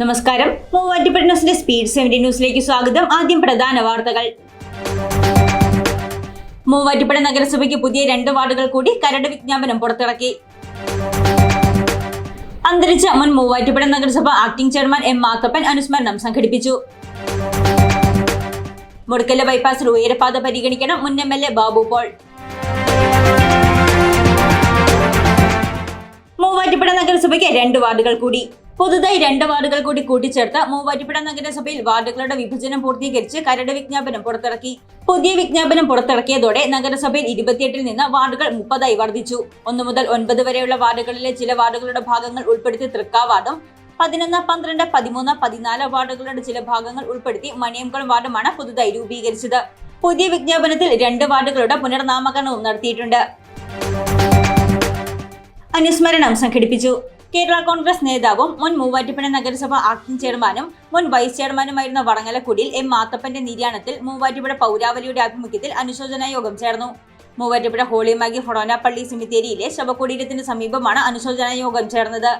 നമസ്കാരം. മൂവാറ്റുപുഴ ന്യൂസിന്റെ speed seventy ന്യൂസിലേക്ക് സ്വാഗതം. ആദ്യം പ്രധാന വാർത്തകൾ. മൂവാറ്റുപുഴ നഗരസഭയ്ക്ക് പുതിയ രണ്ട് വാർഡുകൾ കൂടി കരട് വിജ്ഞാപനം പുറത്തിറക്കി. അന്തരിച്ച മുൻ മൂവാറ്റുപുഴ നഗരസഭ ആക്ടിംഗ് ചെയർമാൻ എം മാത്തപ്പൻ അനുസ്മരണം സംഘടിപ്പിച്ചു. മുടക്കല്ല ബൈപ്പാസിൽ ഉയരപാത പരിഗണിക്കണം മുൻ M L A Babu Paul. Muvattupuzha നഗരസഭയ്ക്ക് രണ്ട് വാർഡുകൾ കൂടി. പുതുതായി രണ്ട് വാർഡുകൾ കൂടി കൂട്ടിച്ചേർത്ത് മൂവാറ്റുപുഴ നഗരസഭയിൽ വാർഡുകളുടെ വിഭജനം പൂർത്തീകരിച്ച് കരട് വിജ്ഞാപനം പുറത്തിറക്കി. പുതിയ വിജ്ഞാപനം പുറത്തിറക്കിയതോടെ നഗരസഭയിൽ ഇരുപത്തിയെട്ടിൽ നിന്ന് വാർഡുകൾ മുപ്പതായി വർദ്ധിച്ചു. ഒന്നു മുതൽ ഒൻപത് വരെയുള്ള വാർഡുകളിലെ ചില വാർഡുകളുടെ ഭാഗങ്ങൾ ഉൾപ്പെടുത്തി തൃക്കാവാർഡും പതിനൊന്ന് പന്ത്രണ്ട് പതിമൂന്ന് പതിനാല് വാർഡുകളുടെ ചില ഭാഗങ്ങൾ ഉൾപ്പെടുത്തി മണിയംകുളം വാർഡുമാണ് പുതുതായി രൂപീകരിച്ചത്. പുതിയ വിജ്ഞാപനത്തിൽ രണ്ട് വാർഡുകളുടെ പുനർനാമകരണവും നടത്തിയിട്ടുണ്ട്. അനുസ്മരണം സംഘടിപ്പിച്ചു. കേരള കോൺഗ്രസ് നേതാവും മുൻ മൂവാറ്റുപുഴ നഗരസഭ ആക്ടിംഗ് ചെയർമാനും മുൻ വൈസ് ചെയർമാനുമായിരുന്ന വടങ്ങലക്കുടിയിൽ എം മാത്തപ്പന്റെ നിര്യാണത്തിൽ മൂവാറ്റുപുഴ പൗരാവലിയുടെ ആഭിമുഖ്യത്തിൽ അനുശോചന യോഗം ചേർന്നു. മൂവാറ്റുപുഴ ഹോളിമാഗി ഫൊറോന പള്ളി സിമിത്തേരിയിലെ ശവകുടീരത്തിന് സമീപമാണ് അനുശോചന യോഗം ചേർന്നത്.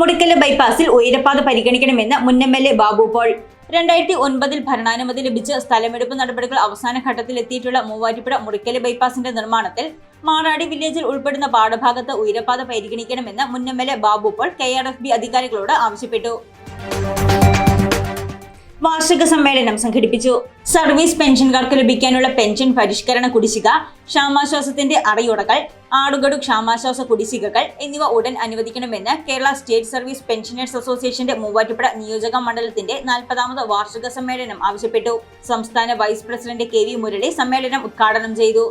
മുടിക്കൽ ബൈപ്പാസിൽ ഉയരപ്പാത പരിഗണിക്കണമെന്ന് മുൻ M L A Babu Paul. രണ്ടായിരത്തി ഒൻപതിൽ ഭരണാനുമതി ലഭിച്ച് സ്ഥലമെടുപ്പ് നടപടികൾ അവസാന ഘട്ടത്തിലെത്തിയിട്ടുള്ള മൂവാറ്റുപുഴ മുറിക്കൽ ബൈപ്പാസിന്റെ നിർമ്മാണത്തിൽ മാറാടി വില്ലേജിൽ ഉൾപ്പെടുന്ന പാഠഭാഗത്ത് ഉയരപ്പാത പരിഗണിക്കണമെന്ന് മുൻ M L A Babu Paul K R F B അധികാരികളോട് ആവശ്യപ്പെട്ടു. വാർഷിക സമ്മേളനം സംഘടിപ്പിച്ചു. സർവീസ് പെൻഷൻകാർക്ക് ലഭിക്കാനുള്ള പെൻഷൻ പരിഷ്കരണ കുടിശ്ശിക ക്ഷാമാശ്വാസത്തിന്റെ അറയുടകൾ ആടുകടു ക്ഷാമാശ്വാസ കുടിശ്ശികകൾ എന്നിവ ഉടൻ അനുവദിക്കണമെന്ന് കേരള സ്റ്റേറ്റ് സർവീസ് പെൻഷനേഴ്സ് അസോസിയേഷന്റെ മൂവാറ്റുപുഴ നിയോജക മണ്ഡലത്തിന്റെ നാൽപ്പതാമത് വാർഷിക സമ്മേളനം ആവശ്യപ്പെട്ടു. സംസ്ഥാന vice president K V Murali സമ്മേളനം ഉദ്ഘാടനം ചെയ്തു.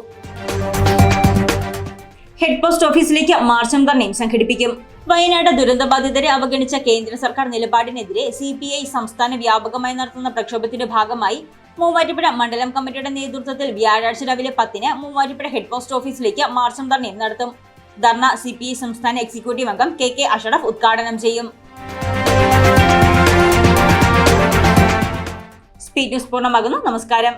ഹെഡ് പോസ്റ്റ് ഓഫീസിലേക്ക് മാർച്ചും ധർണയും സംഘടിപ്പിക്കും. വയനാട് ദുരന്തബാധിതരെ അവഗണിച്ച കേന്ദ്ര സർക്കാർ നിലപാടിനെതിരെ സി പി ഐ സംസ്ഥാന വ്യാപകമായി നടത്തുന്ന പ്രക്ഷോഭത്തിന്റെ ഭാഗമായി മൂവാറ്റുപുഴ മണ്ഡലം കമ്മിറ്റിയുടെ നേതൃത്വത്തിൽ വ്യാഴാഴ്ച രാവിലെ പത്തിന് മൂവാറ്റുപുഴ ഹെഡ് പോസ്റ്റ് ഓഫീസിലേക്ക് മാർച്ചും ധർണയും നടത്തും. ധർണ സി പി ഐ സംസ്ഥാന എക്സിക്യൂട്ടീവ് അംഗം കെ കെ അഷറഫ് ഉദ്ഘാടനം ചെയ്യും. സ്പീഡ് ന്യൂസ് പൂർണമാകുന്നു. നമസ്കാരം.